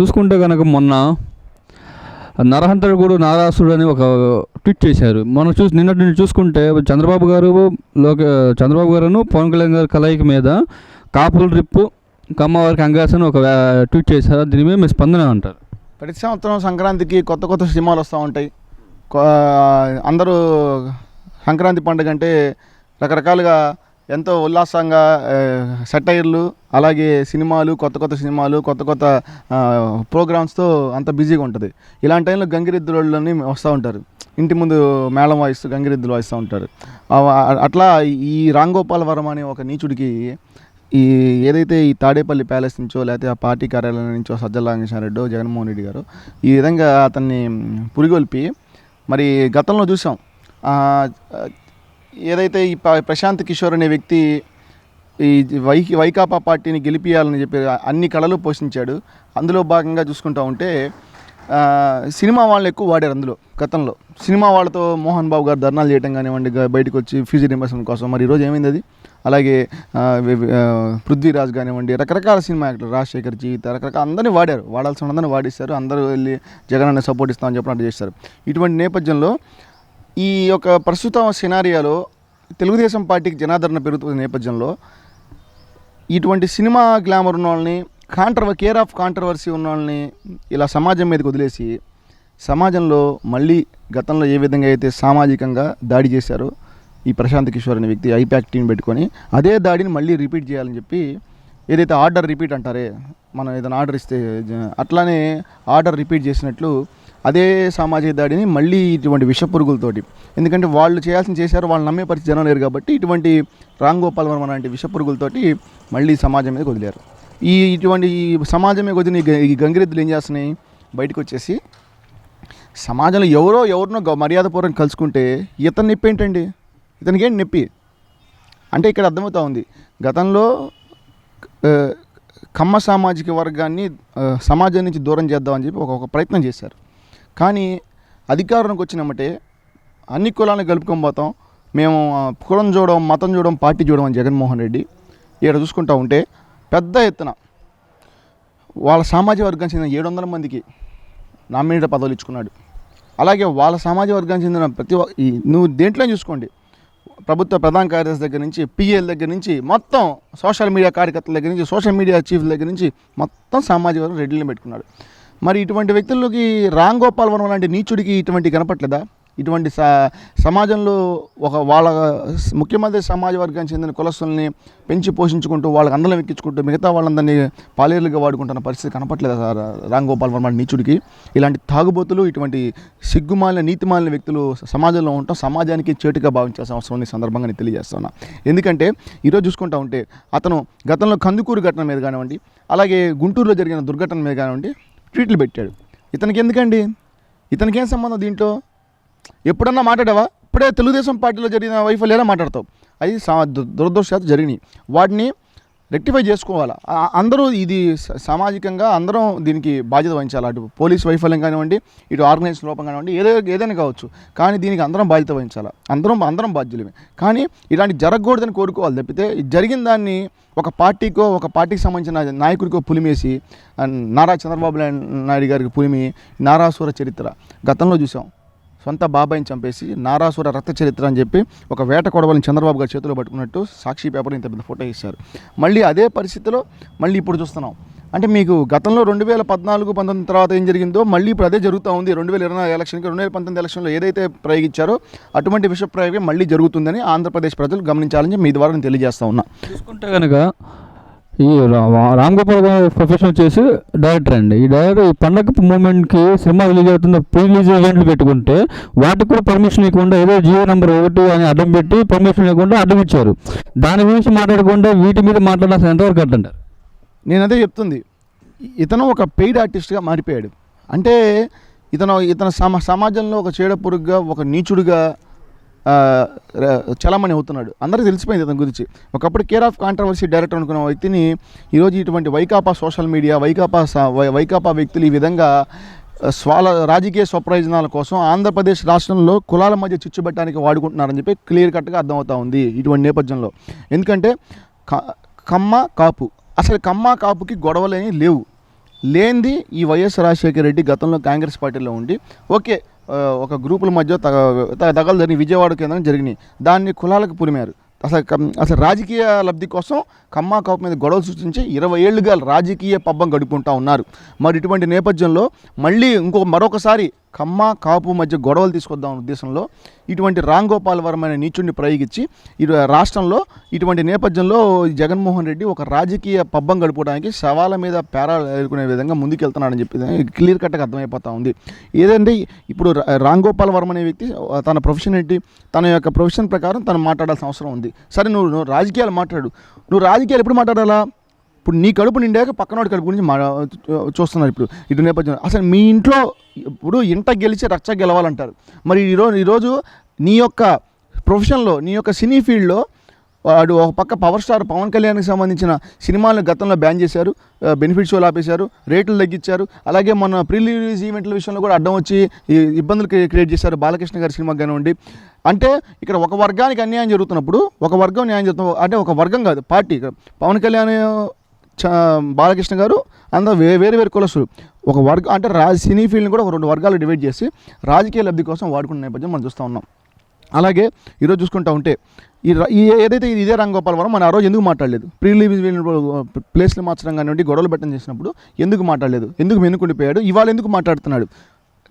చూసుకుంటే కనుక మొన్న నరహంతకుడు నారాసుడు అని ఒక ట్వీట్ చేశారు. మనం చూసి నిన్నటి నుండి చూసుకుంటే చంద్రబాబు గారు లోక చంద్రబాబు గారును పవన్ కళ్యాణ్ గారి కలయిక మీద కాపుల రిప్పు కమ్మవారికి అంగాసని ఒక ట్వీట్ చేశారు. దీని మీద మీ స్పందన అంటారు ప్రతి సంవత్సరం సంక్రాంతికి కొత్త కొత్త సినిమాలు వస్తూ ఉంటాయి. కొ- అందరూ సంక్రాంతి పండుగ అంటే రకరకాలుగా ఎంతో ఉల్లాసంగా సెటైర్లు అలాగే సినిమాలు కొత్త కొత్త సినిమాలు కొత్త కొత్త ప్రోగ్రామ్స్తో అంత బిజీగా ఉంటుంది. ఇలాంటి టైంలో గంగిరెద్దులని వస్తూ ఉంటారు. ఇంటి ముందు మేళం వాయిస్తూ గంగిరెద్దులు వాయిస్తూ ఉంటారు. అట్లా ఈ రాంగోపాల్ వర్మ అనే ఒక నీచుడికి ఈ ఏదైతే ఈ తాడేపల్లి ప్యాలెస్ నుంచో లేకపోతే ఆ పార్టీ కార్యాలయం నుంచో సజ్జల రామకృష్ణారెడ్డి జగన్మోహన్ రెడ్డి గారు ఈ విధంగా అతన్ని పురిగొల్పి మరి గతంలో చూసాం. ఏదైతే ఈ ప- ప్రశాంత్ కిషోర్ అనే వ్యక్తి ఈ వై వైకాపా పార్టీని గెలిపియాలని చెప్పి అన్ని కళలు పోషించాడు. అందులో భాగంగా చూసుకుంటా ఉంటే సినిమా వాళ్ళని ఎక్కువ వాడారు అందులో గతంలో. సినిమా వాళ్ళతో మోహన్ బాబు గారు ధర్నాలు చేయడం కానివ్వండి బయటకు వచ్చి ఫీజు రింబర్స్మెంట్ కోసం. మరి ఈరోజు ఏమైంది అది అలాగే పృథ్వీరాజ్ కానివ్వండి రకరకాల సినిమా యాక్టర్ రాజశేఖర్ జీవిత రకరకాల అందరినీ వాడారు. వాడాల్సిన అందరినీ వాడిస్తారు అందరూ వెళ్ళి జగన్ అన్న సపోర్ట్ ఇస్తామని చెప్పినట్టు చేస్తారు ఇటువంటి నేపథ్యంలో ఈ యొక్క ప్రస్తుత సినారియాలో తెలుగుదేశం పార్టీకి జనాదరణ పెరుగుతున్న నేపథ్యంలో ఇటువంటి సినిమా గ్లామర్ ఉన్న వాళ్ళని కాంట్రవ కేర్ ఆఫ్ కాంట్రవర్సీ ఉన్న వాళ్ళని ఇలా సమాజం మీదకి వదిలేసి సమాజంలో మళ్ళీ గతంలో ఏ విధంగా అయితే సామాజికంగా దాడి చేశారో ఈ ప్రశాంత్ కిషోర్ అనే వ్యక్తి ఐపాక్ టీం పెట్టుకొని అదే దాడిని మళ్ళీ రిపీట్ చేయాలని చెప్పి ఏదైతే ఆర్డర్ రిపీట్ అంటారే మనం ఏదైనా ఆర్డర్ ఇస్తే అట్లానే ఆర్డర్ రిపీట్ చేసినట్లు అదే సామాజిక దాడిని మళ్ళీ ఇటువంటి విషపురుగులతోటి. ఎందుకంటే వాళ్ళు చేయాల్సిన చేశారు వాళ్ళు నమ్మే పరిస్థితి జనం లేరు కాబట్టి ఇటువంటి రామ్ గోపాల్ వర్మ లాంటి విషపురుగులతోటి మళ్ళీ సమాజం మీద వదిలేరు. ఈ ఇటువంటి ఈ సమాజమే మీద వదిలిన ఈ గంగిరెద్దులు ఏం చేస్తున్నాయి? బయటకు వచ్చేసి సమాజంలో ఎవరో ఎవరినో గ- మర్యాదపూర్వకం కలుసుకుంటే ఇతని నొప్పి ఏంటండి? ఇతనికి ఏంటి నొప్పి? అంటే ఇక్కడ అర్థమవుతా ఉంది. గతంలో కమ్మ సామాజిక వర్గాన్ని సమాజం నుంచి దూరం చేద్దామని చెప్పి ఒక ప్రయత్నం చేశారు. కానీ అధికారంలోకి వచ్చినామంటే అన్ని కులాలను కలుపుకొని పోతాం. మేము కులం చూడడం మతం చూడడం పార్టీ చూడడం అని జగన్మోహన్ రెడ్డి ఇక్కడ చూసుకుంటా ఉంటే పెద్ద ఎత్తున వాళ్ళ సామాజిక వర్గానికి చెందిన ఏడు వందల మందికి నామినేటెడ్ పదవులు ఇచ్చుకున్నాడు. అలాగే వాళ్ళ సామాజిక వర్గానికి చెందిన ప్రతి ఈ నువ్వు దేంట్లో చూసుకోండి. ప్రభుత్వ ప్రధాన కార్యదర్శి దగ్గర నుంచి పిఎల్ దగ్గర నుంచి మొత్తం సోషల్ మీడియా కార్యకర్తల దగ్గర నుంచి సోషల్ మీడియా చీఫ్ల దగ్గర నుంచి మొత్తం సామాజిక వర్గం రెడ్డిని పెట్టుకున్నాడు. మరి ఇటువంటి వ్యక్తుల్లోకి రామ్ గోపాల్ వర్మ లాంటి నీచుడికి ఇటువంటి కనపట్లేదా? ఇటువంటి స సమాజంలో ఒక వాళ్ళ ముఖ్యమంత్రి సమాజ వర్గానికి చెందిన కులస్తుల్ని పెంచి పోషించుకుంటూ వాళ్ళకి అందరం ఎక్కించుకుంటూ మిగతా వాళ్ళందరినీ పాలేరులుగా వాడుకుంటున్న పరిస్థితి కనపట్లేదా సార్ రామ్ గోపాల్ వర్మ నీచుడికి? ఇలాంటి తాగుబోతులు ఇటువంటి సిగ్గుమాలిన నీతిమాలిన వ్యక్తులు సమాజంలో ఉండటం సమాజానికి చేటుగా భావించాల్సిన అవసరం ఉంది సందర్భంగా నేను తెలియజేస్తున్నా. ఎందుకంటే ఈరోజు చూసుకుంటా ఉంటే అతను గతంలో కందుకూరు ఘటన మీద కానివ్వండి అలాగే గుంటూరులో జరిగిన దుర్ఘటన మీద కానివ్వండి ట్వీట్లు పెట్టాడు. ఇతనికి ఎందుకండి ఇతనికి ఏం సంబంధం దీంట్లో? ఎప్పుడన్నా మాట్లాడావా? ఇప్పుడే తెలుగుదేశం పార్టీలో జరిగిన వైఫల్యాలే మాట్లాడతావు. అది సా జరిగినాయి. వాటిని రెక్టిఫై చేసుకోవాలా? అందరూ ఇది సామాజికంగా అందరం దీనికి బాధ్యత వహించాలి? అటు పోలీస్ వైఫల్యం కానివ్వండి ఇటు ఆర్గనైజేషన్ లోపం కానివ్వండి ఏదో ఏదైనా కావచ్చు. కానీ దీనికి అందరం బాధ్యత వహించాలి? అందరం అందరం బాధ్యులమే. కానీ ఇలాంటి జరగకూడదని కోరుకోవాలి తప్పితే జరిగిన దాన్ని ఒక పార్టీకో ఒక పార్టీకి సంబంధించిన నాయకుడికో పులిమేసి నారా చంద్రబాబు నాయుడు- నాయుడు గారికి పులిమి నారాసుర చరిత్ర గతంలో చూసాం. సొంత బాబాయిని చంపేసి నారాసుర రక్త చరిత్ర అని చెప్పి ఒక వేట కొడవలని చంద్రబాబు గారి చేతిలో పట్టుకున్నట్టు సాక్షి పేపర్ ఇంత పెద్ద ఫోటో ఇస్తారు మళ్ళీ అదే పరిస్థితిలో మళ్ళీ ఇప్పుడు చూస్తున్నాం. అంటే మీకు గతంలో రెండు వేల పద్నాలుగు పంతొమ్మిది తర్వాత ఏం జరిగిందో మళ్ళీ ఇప్పుడు అదే జరుగుతూ ఉంది. రెండు వేల ఇరవై ఎలక్షన్కి రెండు వేల పంతొమ్మిది ఎలక్షన్లో ఏదైతే ప్రయోగించారో అటువంటి విష ప్రయోగం మళ్ళీ జరుగుతుందని ఆంధ్రప్రదేశ్ ప్రజలు గమనించాలని మీ ద్వారా నేను తెలియజేస్తా ఉన్నా. చూసుకుంటే కనుక ఈ రామ్ గోపాల్ గారు ప్రొఫెషన్ వచ్చేసి డైరెక్టర్ అండి. ఈ డైరెక్టర్ ఈ పండగ మూమెంట్కి సినిమా రిలీజ్ అవుతున్న ప్రీ రిలీజ్ ఈవెంట్లు పెట్టుకుంటే వాటికి కూడా పర్మిషన్ ఇవ్వకుండా ఏదో జియో నెంబర్ ఒకటి అని అడ్డం పెట్టి పర్మిషన్ ఇవ్వకుండా అడ్డం ఇచ్చారు. దాని గురించి మాట్లాడకుండా వీటి మీద మాట్లాడాల్సిన ఎంతవరకు అంటారు? నేను అదే చెప్తుంది. ఇతను ఒక పెయిడ్ ఆర్టిస్ట్గా మారిపోయాడు. అంటే ఇతను ఇతను సమ సమాజంలో ఒక చీడ పురుగుగా ఒక నీచుడుగా చలామణి అవుతున్నాడు. అందరికీ తెలిసిపోయింది అతని గురించి. ఒకప్పుడు కేర్ ఆఫ్ కాంట్రవర్సీ డైరెక్టర్ అనుకున్న వ్యక్తిని ఈరోజు ఇటువంటి వైకాపా సోషల్ మీడియా వైకాపా స- వై- వైకాపా వ్యక్తులు ఈ విధంగా స్వాల రాజకీయ స్వప్రయోజనాల కోసం ఆంధ్రప్రదేశ్ రాష్ట్రంలో కులాల మధ్య చిచ్చుబెట్టడానికి వాడుకుంటున్నారని చెప్పి క్లియర్ కట్గా అర్థమవుతా ఉంది ఇటువంటి నేపథ్యంలో. ఎందుకంటే క- కమ్మ కాపు అసలు కమ్మ కాపుకి గొడవలేని లేవు. లేనిది ఈ వైఎస్ రాజశేఖర రెడ్డి గతంలో కాంగ్రెస్ పార్టీలో ఉండి ఓకే ఒక గ్రూపుల మధ్య తగ త- తగలు జరిగినాయి. విజయవాడ కేంద్రం జరిగినాయి. దాన్ని కులాలకు పురిమారు. అసలు అసలు రాజకీయ లబ్ధి కోసం కమ్మా కాపు మీద గొడవలు సృష్టించి ఇరవై ఏళ్ళుగా రాజకీయ పబ్బం గడుపుకుంటా ఉన్నారు. మరి ఇటువంటి నేపథ్యంలో మళ్ళీ ఇంకో మరొకసారి కమ్మ కాపు మధ్య గొడవలు తీసుకొద్దాం ఉద్దేశంలో ఇటువంటి రామ్ గోపాల్ వర్మ అనే నీచుడిని ప్రయోగించి ఇటు రాష్ట్రంలో ఇటువంటి నేపథ్యంలో జగన్మోహన్ రెడ్డి ఒక రాజకీయ పబ్బం గడపడానికి సవాళ్ళ మీద పేరా ఎదుర్కొనే విధంగా ముందుకెళ్తున్నాడని చెప్పి క్లియర్ కట్గా అర్థమైపోతా ఉంది. ఏదంటే ఇప్పుడు రామ్ గోపాల్ వర్మ అనే వ్యక్తి తన ప్రొఫెషన్ ఏంటి? తన యొక్క ప్రొఫెషన్ ప్రకారం తను మాట్లాడాల్సిన అవసరం ఉంది. సరే నువ్వు నువ్వు రాజకీయాలు మాట్లాడు. నువ్వు రాజకీయాలు ఎప్పుడు మాట్లాడాలా? ఇప్పుడు నీ కడుపు నిండాక పక్కనోడి కడుపు గురించి మా చూస్తున్నారు ఇప్పుడు ఇటు నేపథ్యం అసలు మీ ఇంట్లో ఇప్పుడు ఇంట గెలిచి రచ్చ గెలవాలంటారు. మరి ఈరోజు ఈరోజు నీ యొక్క ప్రొఫెషన్లో నీ యొక్క సినీ ఫీల్డ్లో వాడు ఒక పక్క పవర్ స్టార్ పవన్ కళ్యాణ్కి సంబంధించిన సినిమాలను గతంలో బ్యాన్ చేశారు. బెనిఫిట్ షోలు ఆపేశారు. రేట్లు తగ్గించారు. అలాగే మన ప్రీ రిలీజ్ ఈవెంట్ల విషయంలో కూడా అడ్డం వచ్చి ఇబ్బందులు క్రియేట్ చేశారు బాలకృష్ణ గారి సినిమాకి కానివ్వండి. అంటే ఇక్కడ ఒక వర్గానికి అన్యాయం జరుగుతున్నప్పుడు ఒక వర్గం న్యాయం జరుగుతున్న అంటే ఒక వర్గం కాదు పార్టీ. ఇక్కడ పవన్ కళ్యాణ్ బాలకృష్ణ గారు అందరూ వే వేరే వేరు కులస్తులు. ఒక వర్గం అంటే రా సినీ ఫీల్డ్ని కూడా ఒక రెండు వర్గాలు డివైడ్ చేసి రాజకీయ లబ్ధి కోసం వాడుకున్న నేపథ్యం మనం చూస్తూ ఉన్నాం. అలాగే ఈరోజు చూసుకుంటా ఉంటే ఈ ఏదైతే ఇదే రంగోపాల్ వరం మన ఆ రోజు ఎందుకు మాట్లాడలేదు? ప్రీ ప్లేస్లు మార్చడం కానివ్వండి గొడవలు పెట్టడం చేసినప్పుడు ఎందుకు మాట్లాడలేదు? ఎందుకు వెనుకుండిపోయాడు ఇవాళ ఎందుకు మాట్లాడుతున్నాడు?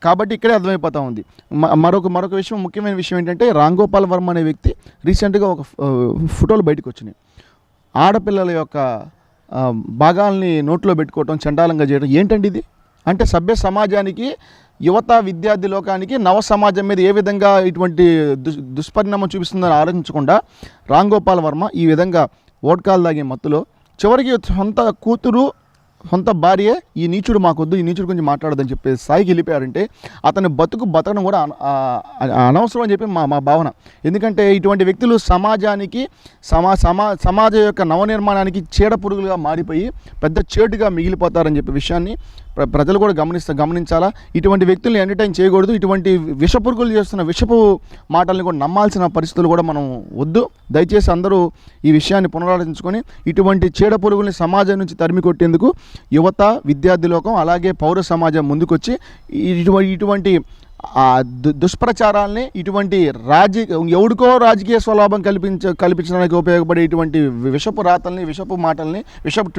కాబట్టి ఇక్కడే అర్థమైపోతా ఉంది. మ- మరొక మరొక విషయం ముఖ్యమైన విషయం ఏంటంటే రాంగోపాల వర్మ అనే వ్యక్తి రీసెంట్గా ఒక ఫోటోలు బయటకు వచ్చినాయి. ఆడపిల్లల యొక్క భాగాల్ని నోట్లో పెట్టుకోవటం చండాలంగా చేయడం ఏంటండి ఇది? అంటే సభ్య సమాజానికి యువత విద్యార్థి లోకానికి నవ సమాజం మీద ఏ విధంగా ఇటువంటి దుష్ దుష్పరిణామం చూపిస్తుందని ఆలోచించకుండా రామ్ గోపాల్ వర్మ ఈ విధంగా ఓట్కాలు తాగే మత్తులో చివరికి సొంత కూతురు సొంత భార్య ఈ నీచుడు మాకొద్దు ఈ నీచుడు గురించి మాట్లాడదని చెప్పే స్థాయికి వెళ్ళిపోయారంటే అతని బతుకు బతకడం కూడా అనవసరం అని చెప్పి మా మా భావన. ఎందుకంటే ఇటువంటి వ్యక్తులు సమాజానికి సమా సమా సమాజ యొక్క నవనిర్మాణానికి చీడ పురుగులుగా మారిపోయి పెద్ద చేటుగా మిగిలిపోతారని చెప్పే విషయాన్ని ప్రజలు కూడా గమనిస్తా గమనించాలా? ఇటువంటి వ్యక్తుల్ని ఎంటర్టైన్ చేయకూడదు. ఇటువంటి విషపురుగులు చేస్తున్న విషపు మాటల్ని కూడా నమ్మాల్సిన పరిస్థితులు కూడా మనం వద్దు. దయచేసి అందరూ ఈ విషయాన్ని పునరాలోచించుకొని ఇటువంటి చీడ పురుగుల్ని సమాజం నుంచి తరిమి కొట్టేందుకు యువత విద్యార్థి లోకం అలాగే పౌర సమాజం ముందుకొచ్చి ఇటువంటి ఇటువంటి దు- దుష్ప్రచారాల్ని ఇటువంటి రాజకీయ ఎవడికో రాజకీయ స్వలాభం కల్పించ కల్పించడానికి ఉపయోగపడే ఇటువంటి విషపు రాతల్ని విషపు మాటల్ని విషపు